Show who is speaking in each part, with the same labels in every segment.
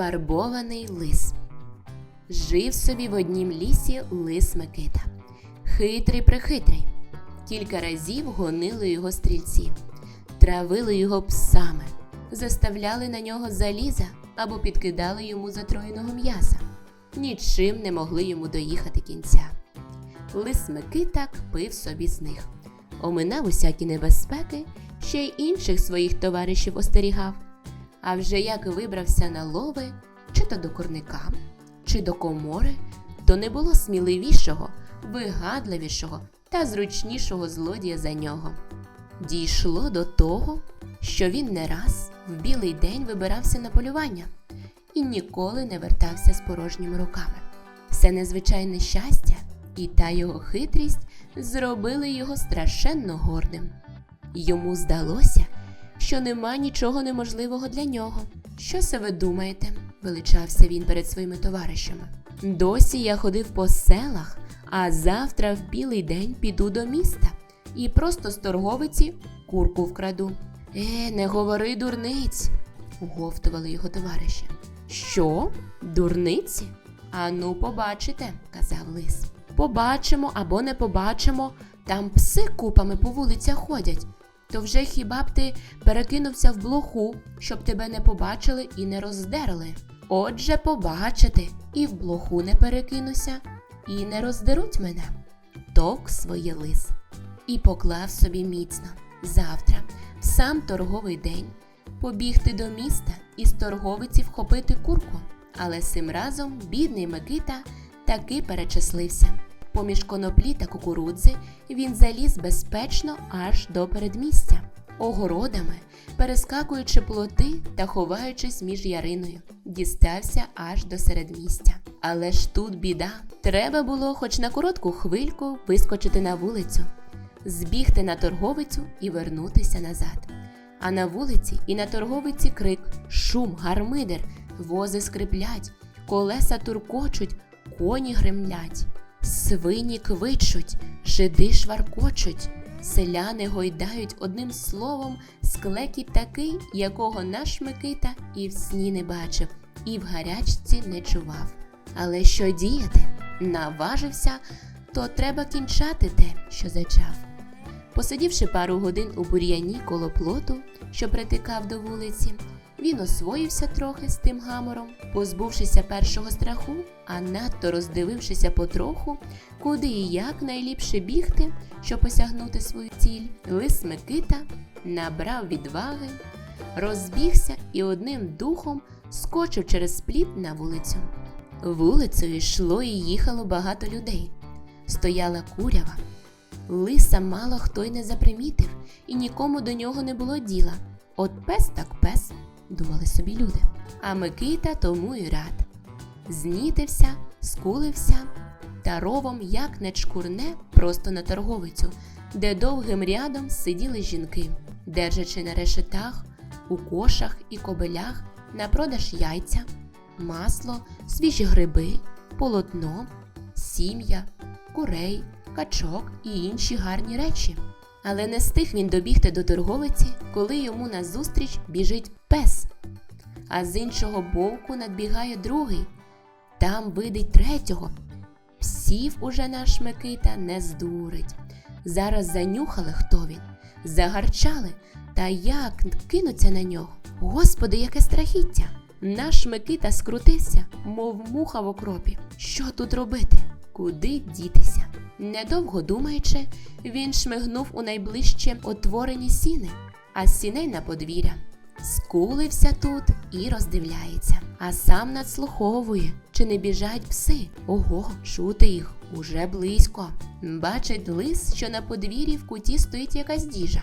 Speaker 1: Фарбований лис. Жив собі в однім лісі лис Микита. Хитрий прихитрий. Кілька разів гонили його стрільці, травили його псами, заставляли на нього заліза або підкидали йому затроєного м'яса. Нічим не могли йому доїхати кінця. Лис Микита пив собі з них, оминав усякі небезпеки, ще й інших своїх товаришів остерігав. А вже як вибрався на лови, чи то до курника, чи до комори, то не було сміливішого, вигадливішого та зручнішого злодія за нього. Дійшло до того, що він не раз в білий день вибирався на полювання і ніколи не вертався з порожніми руками. Все незвичайне щастя і та його хитрість зробили його страшенно гордим. Йому здалося, що нема нічого неможливого для нього. Що це ви думаєте? величався він перед своїми товаришами. Досі я ходив по селах, а завтра в білий день піду до міста і просто з торговиці курку вкраду. Е, не говори дурниць, уговтували його товариші. Що? Дурниці? Ану, побачите, казав лис. Побачимо або не побачимо, там пси купами по вулицях ходять. То вже хіба б ти перекинувся в блоху, щоб тебе не побачили і не роздерли. Отже, побачити, і в блоху не перекинуся, і не роздеруть мене. Ток своє лис. І поклав собі міцно завтра, в сам торговий день, побігти до міста і з торговиці вхопити курку. Але цим разом бідний Микита таки перечислився. Поміж коноплі та кукурудзи він заліз безпечно аж до передмістя, огородами, перескакуючи плоти та ховаючись між яриною, дістався аж до середмістя. Але ж тут біда. Треба було хоч на коротку хвильку вискочити на вулицю, збігти на торговицю і вернутися назад. А на вулиці і на торговиці крик, шум, гармидер, вози скриплять, колеса туркочуть, коні гремлять. Свині квичуть, жиди шваркочуть, селяни гойдають одним словом склекіт такий, якого наш Микита і в сні не бачив, і в гарячці не чував. Але що діяти? Наважився, то треба кінчати те, що зачав. Посидівши пару годин у бур'яні коло плоту, що притикав до вулиці, він освоївся трохи з тим гамором, позбувшися першого страху, а надто роздивившися потроху, куди і як найліпше бігти, щоб осягнути свою ціль, лис Микита набрав відваги, розбігся і одним духом скочив через пліт на вулицю. Вулицею йшло і їхало багато людей. Стояла курява. Лиса мало хто й не запримітив, і нікому до нього не було діла. От пес так пес, думали собі люди. А Микита тому й рад. Знітився, скулився та ровом як не чкурне просто на торговицю, де довгим рядом сиділи жінки, держачи на решетах, у кошах і кобелях на продаж яйця, масло, свіжі гриби, полотно, сім'я, курей, качок і інші гарні речі. Але не стиг він добігти до торговиці, коли йому назустріч біжить пес. А з іншого боку надбігає другий. Там видить третього. Псів уже наш Микита не здурить. Зараз занюхали, хто він, загарчали, та як кинуться на нього. Господи, яке страхіття! Наш Микита скрутився, мов муха в окропі. Що тут робити? Куди дітися? Недовго думаючи, він шмигнув у найближче отворені сіни, а сіней на подвір'я. Скулився тут і роздивляється, а сам надслуховує, чи не біжать пси. Ого, чути їх уже близько. Бачить лис, що на подвір'ї в куті стоїть якась діжа.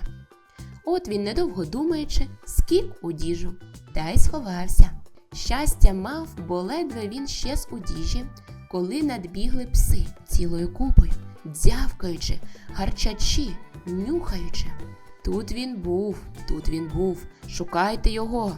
Speaker 1: От він, недовго думаючи, скік у діжу та й сховався. Щастя мав, бо ледве він щез у діжі, коли надбігли пси цілою купою, дзявкаючи, гарчачи, нюхаючи. Тут він був, тут він був, шукайте його,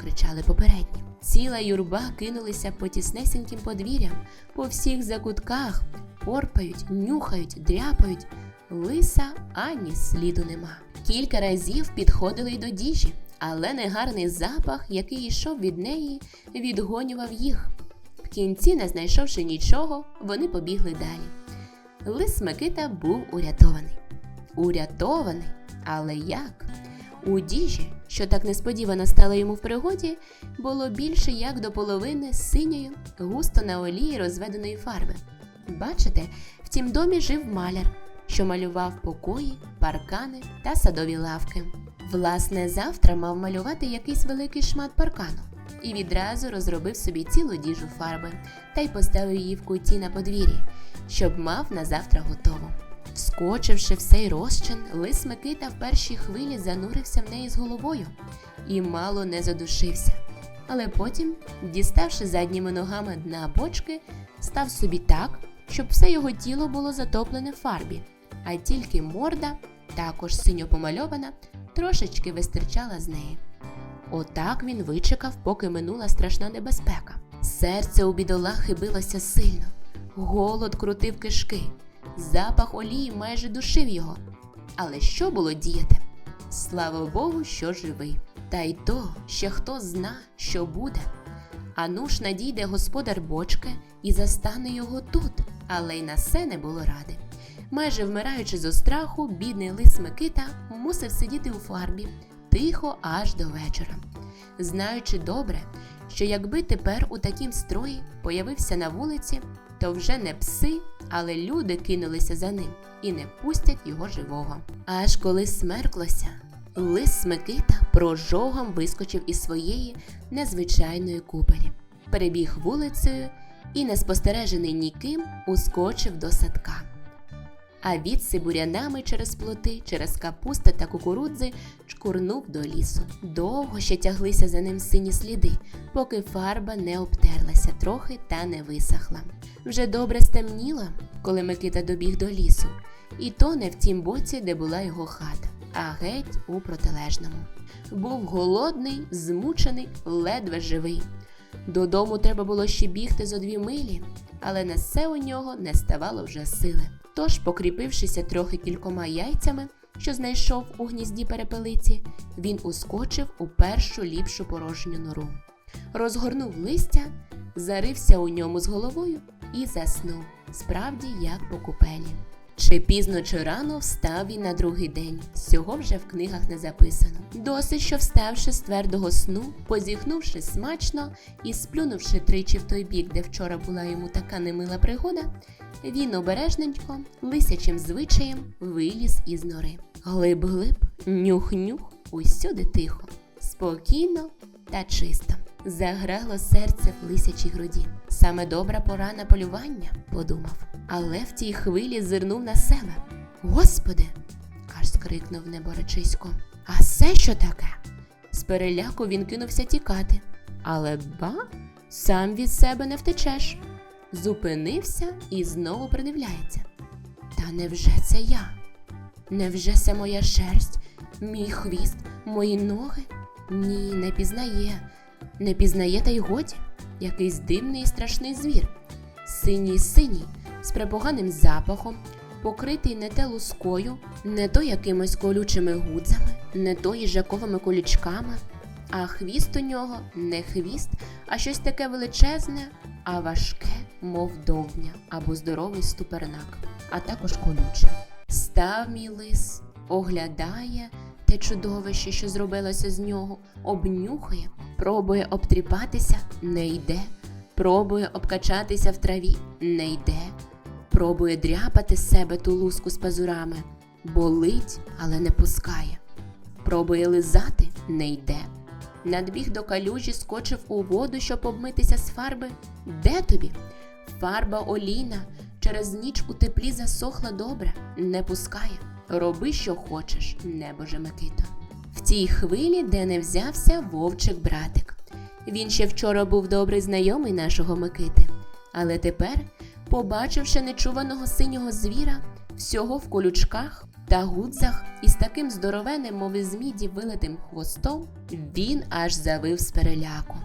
Speaker 1: кричали попередні. Ціла юрба кинулися по тіснесеньким подвір'ям, по всіх закутках, порпають, нюхають, дряпають. Лиса ані сліду нема. Кілька разів підходили й до діжі, але негарний запах, який йшов від неї, відгонював їх. В кінці, не знайшовши нічого, вони побігли далі. Лис Микита був урятований. Урятований, але як? У діжі, що так несподівано стало йому в пригоді, було більше як до половини синьої, густо на олії розведеної фарби. Бачите, в тім домі жив маляр, що малював покої, паркани та садові лавки. Власне, завтра мав малювати якийсь великий шмат паркану і відразу розробив собі цілу діжу фарби та й поставив її в куті на подвір'ї, щоб мав на завтра готову. Вскочивши в цей розчин, лис Микита в першій хвилі занурився в неї з головою і мало не задушився. Але потім, діставши задніми ногами дна бочки, став собі так, щоб все його тіло було затоплене в фарбі, а тільки морда, також синьо помальована, трошечки вистирчала з неї. Отак він вичекав, поки минула страшна небезпека. Серце у бідолахи билося сильно, голод крутив кишки, запах олії майже душив його. Але що було діяти? Слава Богу, що живий. Та й то ще хто зна, що буде. А ну надійде господар бочки і застане його тут, але й на все не було ради. Майже вмираючи зо страху, бідний лис Микита мусив сидіти у фарбі тихо аж до вечора, знаючи добре, що якби тепер у такім строї появився на вулиці, то вже не пси, але люди кинулися за ним і не пустять його живого. Аж коли смерклося, лис Микита прожогом вискочив із своєї незвичайної купелі, перебіг вулицею і, неспостережений ніким, ускочив до садка. А відси бурянами через плоти, через капусти та кукурудзи чкурнув до лісу. Довго ще тяглися за ним сині сліди, поки фарба не обтерлася трохи та не висохла. Вже добре стемніло, коли Микита добіг до лісу, і то не в тім боці, де була його хата, а геть у протилежному. Був голодний, змучений, ледве живий. Додому треба було ще бігти зо дві милі, але на все у нього не ставало вже сили. Тож, покріпившися трохи кількома яйцями, що знайшов у гнізді перепелиці, він ускочив у першу ліпшу порожню нору. Розгорнув листя, зарився у ньому з головою і заснув, справді як по купелі. Чи пізно, чи рано встав він на другий день. Цього вже в книгах не записано. Досить, що вставши з твердого сну, позіхнувши смачно і сплюнувши тричі в той бік, де вчора була йому така немила пригода, він обережненько, лисячим звичаєм виліз із нори. Глиб-глиб, нюх-нюх, усюди тихо, спокійно та чисто. Заграло серце в лисячій груді. Саме добра пора на полювання, подумав. Але в тій хвилі зирнув на себе. Господи. аж скрикнув неборечисько. А це що таке? З переляку він кинувся тікати. Але ба, сам від себе не втечеш. Зупинився і знову придивляється. Та невже це я? Невже це моя шерсть, мій хвіст, мої ноги? Ні, не пізнає. Не пізнає та й годі, якийсь дивний і страшний звір. Синій синій, з препоганим запахом, покритий не те лускою, не то якимось колючими гудзами, не то їжаковими колючками, а хвіст у нього не хвіст, а щось таке величезне, а важке, мов довня або здоровий ступернак, а також колюче. Став мій лис, оглядає те чудовище, що зробилося з нього, обнюхує, пробує обтріпатися, не йде, пробує обкачатися в траві, не йде, пробує дряпати з себе ту луску з пазурами, болить, але не пускає. Пробує лизати, не йде. Надбіг до калюжі, скочив у воду, щоб обмитися з фарби. Де тобі? Фарба олійна, через ніч у теплі засохла добре, не пускає. Роби, що хочеш, небоже Микито. В тій хвилі, де не взявся вовчик братик. Він ще вчора був добрий знайомий нашого Микити, але тепер, побачивши нечуваного синього звіра, всього в колючках та гудзах із таким здоровенним, мов із міді вилитим хвостом, він аж завив з переляку.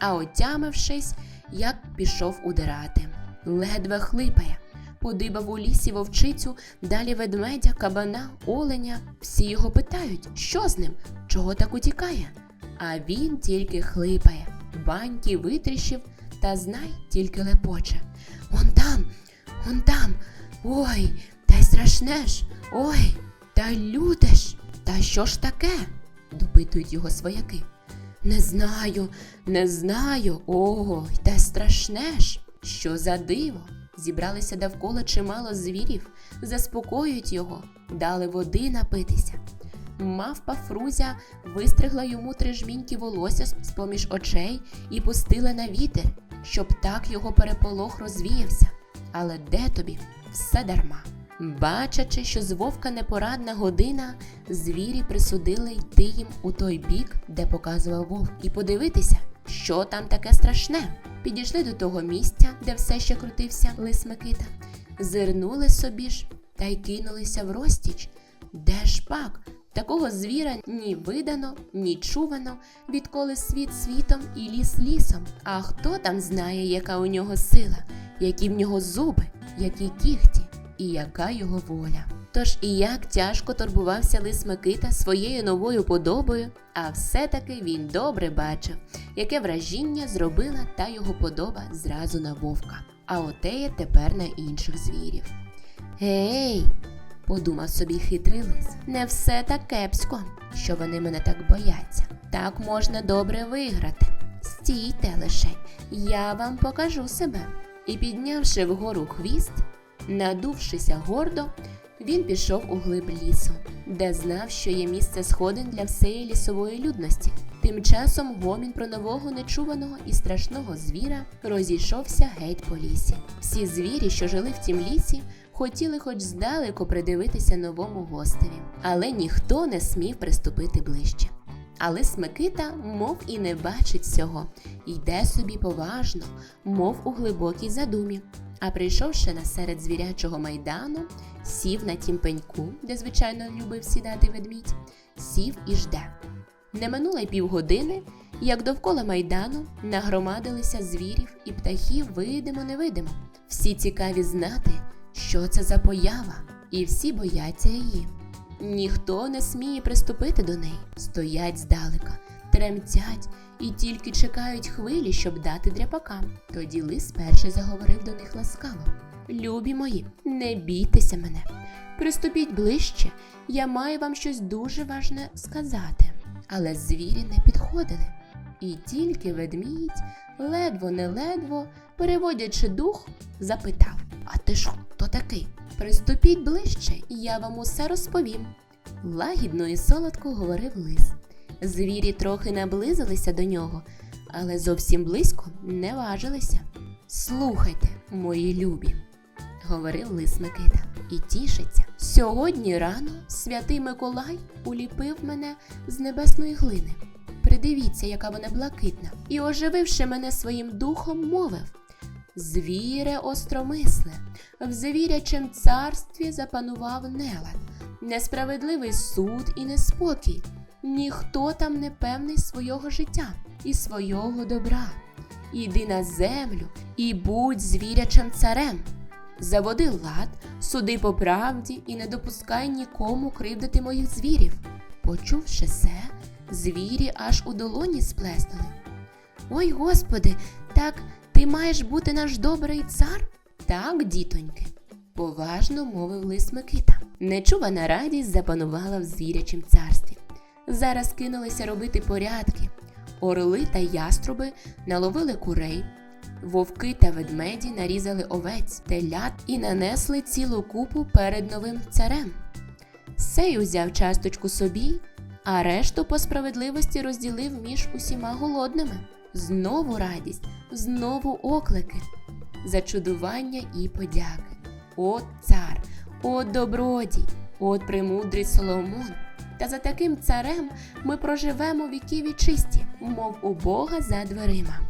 Speaker 1: А отямившись, як пішов удирати. Ледве хлипає, подибав у лісі вовчицю, далі ведмедя, кабана, оленя. Всі його питають, що з ним, чого так утікає. А він тільки хлипає, баньки витріщив, та знай тільки лепоче. Он там, он там, ой, та й страшне ж, ой, та й ж, та що ж таке? допитують його свояки. Не знаю, не знаю. Ой, та страшне ж. Що за диво? Зібралися довкола чимало звірів, заспокоюють його, дали води напитися. Мавпа Фрузя вистригла йому три жміньки волосся з поміж очей і пустила на вітер, щоб так його переполох розвіявся. Але де тобі? Все дарма. Бачачи, що з вовка непорадна година, звірі присудили йти їм у той бік, де показував вовк, і подивитися, що там таке страшне. Підійшли до того місця, де все ще крутився лис Микита, зирнули собі ж та й кинулися в розтіч. Де ж пак? Такого звіра ні видано, ні чувано, відколи світ світом і ліс лісом. А хто там знає, яка у нього сила, які в нього зуби, які кіхті і яка його воля. Тож і як тяжко турбувався лис Микита своєю новою подобою, а все-таки він добре бачив, яке вражіння зробила та його подоба зразу на вовка, а отеє тепер на інших звірів. Гей, подумав собі хитрий не все так кепсько, що вони мене так бояться. Так можна добре виграти. Стійте лише, я вам покажу себе. І піднявши вгору хвіст, Надувшися гордо, він пішов у глиб лісу, де знав, що є місце сходин для всієї лісової людності. Тим часом гомін про нового нечуваного і страшного звіра розійшовся геть по лісі. Всі звірі, що жили в тім лісі, хотіли хоч здалеку придивитися новому гостеві, але ніхто не смів приступити ближче. Але Смикита, мов і не бачить цього, йде собі поважно, мов у глибокій задумі. А прийшовши на серед звірячого майдану, сів на тім пеньку, де звичайно любив сідати ведмідь, сів і жде. Не минуло й півгодини, як довкола майдану нагромадилися звірів і птахів видимо-невидимо. Всі цікаві знати, що це за поява, і всі бояться її. Ніхто не сміє приступити до неї, стоять здалека, тремтять і тільки чекають хвилі, щоб дати дряпакам. Тоді лис перший заговорив до них ласкаво. Любі мої, не бійтеся мене. Приступіть ближче, я маю вам щось дуже важне сказати. Але звірі не підходили. І тільки ведмідь, ледво не ледво, переводячи дух, запитав: А ти ж такий? Приступіть ближче, і я вам усе розповім. Лагідно і солодко говорив лис. Звірі трохи наблизилися до нього, але зовсім близько не важилися. Слухайте, мої любі, говорив лис Микита, і тішиться. Сьогодні рано святий Миколай уліпив мене з небесної глини. Придивіться, яка вона блакитна, і, ожививши мене своїм духом, мовив Звіре остромисле, в звірячем царстві запанував нелад, несправедливий суд і неспокій. Ніхто там не певний свого життя і свого добра. Іди на землю і будь звірячим царем. Заводи лад, суди по правді і не допускай нікому кривдити моїх звірів. Почувши це, звірі аж у долоні сплеснули. Ой, Господи, так ти маєш бути наш добрий цар? Так, дітоньки, поважно мовив лис Микита. Нечувана радість запанувала в звірячім царстві. Зараз кинулися робити порядки. Орли та яструби наловили курей, вовки та ведмеді нарізали овець, телят і нанесли цілу купу перед новим царем. Сей узяв часточку собі, а решту по справедливості розділив між усіма голодними. Знову радість, знову оклики, зачудування і подяки. От цар, от добродій, от премудрий Соломон. Та за таким царем ми проживемо віки вічисті, мов у Бога за дверима.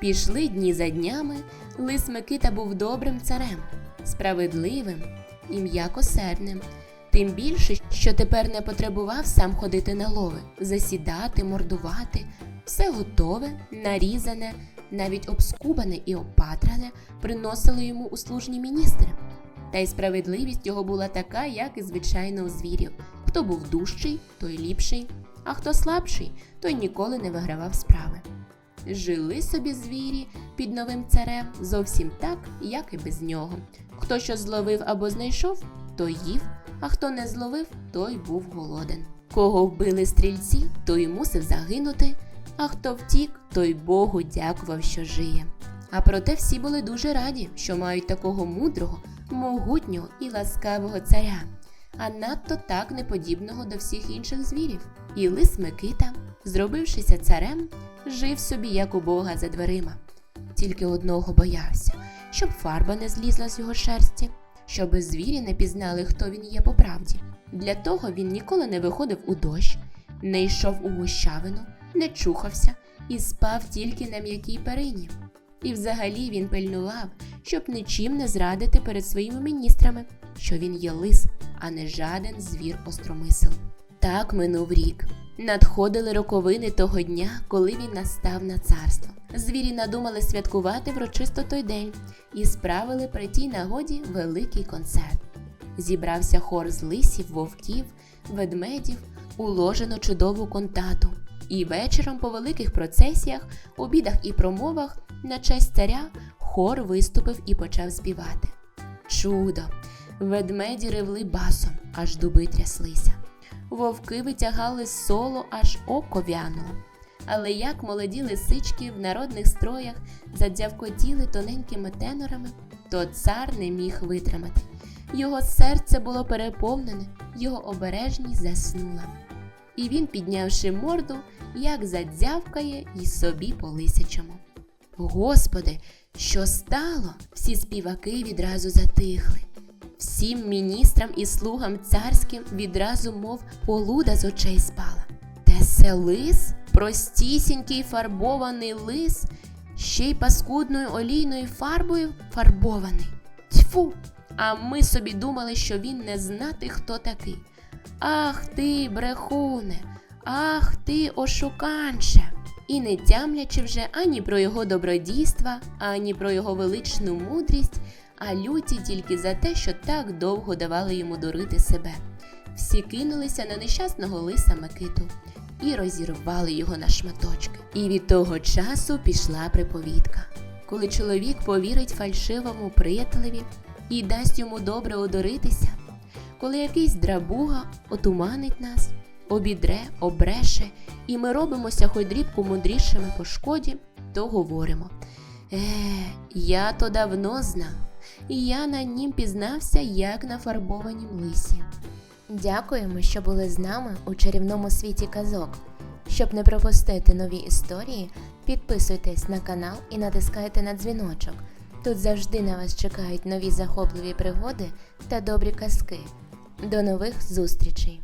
Speaker 1: Пішли дні за днями, лис Микита був добрим царем, справедливим і м'якосердним, тим більше, що тепер не потребував сам ходити на лови, засідати, мордувати, все готове, нарізане, навіть обскубане і опатране приносили йому услужні міністри. Та й справедливість його була така, як і звичайно у звірів. Хто був дужчий, той ліпший, а хто слабший, той ніколи не вигравав справи. Жили собі звірі під новим царем зовсім так, як і без нього. Хто що зловив або знайшов, той їв, а хто не зловив, той був голоден. Кого вбили стрільці, той мусив загинути, а хто втік, той Богу дякував, що жиє. А проте всі були дуже раді, що мають такого мудрого, могутнього і ласкавого царя, а надто так неподібного до всіх інших звірів. І лис Микита, зробившися царем, жив собі, як у Бога за дверима. Тільки одного боявся, щоб фарба не злізла з його шерсті, щоби звірі не пізнали, хто він є по правді. Для того він ніколи не виходив у дощ, не йшов у гущавину, не чухався і спав тільки на м'якій перині. І взагалі він пильнував, щоб нічим не зрадити перед своїми міністрами, що він є лис, а не жаден звір остромисел. Так минув рік. Надходили роковини того дня, коли він настав на царство. Звірі надумали святкувати врочисто той день і справили при тій нагоді великий концерт. Зібрався хор з лисів, вовків, ведмедів, уложено чудову контату. І вечором по великих процесіях, обідах і промовах на честь царя хор виступив і почав співати. Чудо! Ведмеді ревли басом, аж дуби тряслися. Вовки витягали соло, аж око вянуло. Але як молоді лисички в народних строях задзявкотіли тоненькими тенорами, то цар не міг витримати. Його серце було переповнене, його обережність заснула. І він, піднявши морду, як задзявкає і собі по лисячому. Господи, що стало? Всі співаки відразу затихли. Всім міністрам і слугам царським відразу, мов полуда з очей спала. Те се лис, простісінький фарбований лис, ще й паскудною олійною фарбою фарбований. Тьфу! А ми собі думали, що він не знати, хто такий. Ах ти, брехуне, ах ти, ошуканче! І не тямлячи вже ані про його добродійства, ані про його величну мудрість, а люті тільки за те, що так довго давали йому дурити себе. Всі кинулися на нещасного лиса Микиту і розірвали його на шматочки. І від того часу пішла приповідка. Коли чоловік повірить фальшивому приятелеві і дасть йому добре одуритися, коли якийсь драбуга отуманить нас, обідре, обреше, і ми робимося хоч дрібку мудрішими по шкоді, то говоримо. Е, я то давно знав, і я на нім пізнався, як на фарбованім лисі.
Speaker 2: Дякуємо, що були з нами у чарівному світі казок. Щоб не пропустити нові історії, підписуйтесь на канал і натискайте на дзвіночок. Тут завжди на вас чекають нові захопливі пригоди та добрі казки. До нових зустрічей!